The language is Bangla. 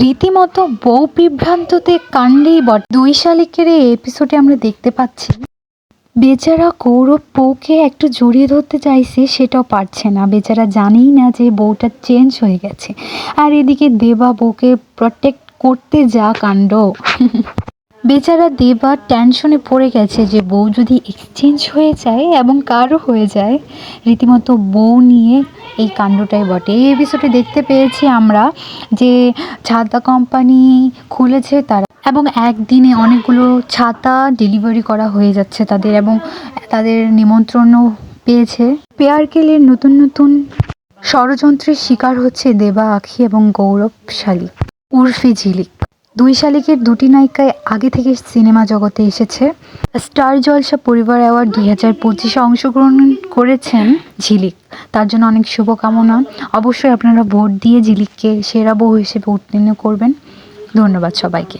রীতিমতো বউ বিভ্রান্ততে কাণ্ডেই বট। দুই শালিকের এই এপিসোডে আমরা দেখতে পাচ্ছি, বেচারা কৌরব বউকে একটু জড়িয়ে ধরতে চাইছে, সেটাও পারছে না। বেচারা জানেই না যে বউটা চেঞ্জ হয়ে গেছে। আর এদিকে দেবা বউকে প্রটেক্ট করতে যা কাণ্ড। বেচারা দেবা টেনশনে পড়ে গেছে যে বউ যদি এক্সচেঞ্জ হয়ে যায় এবং কারও হয়ে যায়, রীতিমতো বউ নিয়ে এই কাণ্ডটাই বটে। এই এপিসোডে দেখতে পেয়েছি আমরা যে ছাতা কোম্পানি খুলেছে তারা এবং একদিনে অনেকগুলো ছাতা ডেলিভারি করা হয়ে যাচ্ছে তাদের এবং তাদের নিমন্ত্রণও পেয়েছে। পেয়ারকেলের নতুন নতুন ষড়যন্ত্রের শিকার হচ্ছে দেবা, আখি এবং গৌরবশালী, উর্ফি ঝিলিক। দুই শালিকের দুটি নায়িকায় আগে থেকে সিনেমা জগতে এসেছে। স্টার জলসা পরিবার অ্যাওয়ার্ড দুই হাজার পঁচিশে অংশগ্রহণ করেছেন ঝিলিক। তার জন্য অনেক শুভকামনা। অবশ্যই আপনারা ভোট দিয়ে ঝিলিককে সেরা বউ হিসেবে উত্তীর্ণ করবেন। ধন্যবাদ সবাইকে।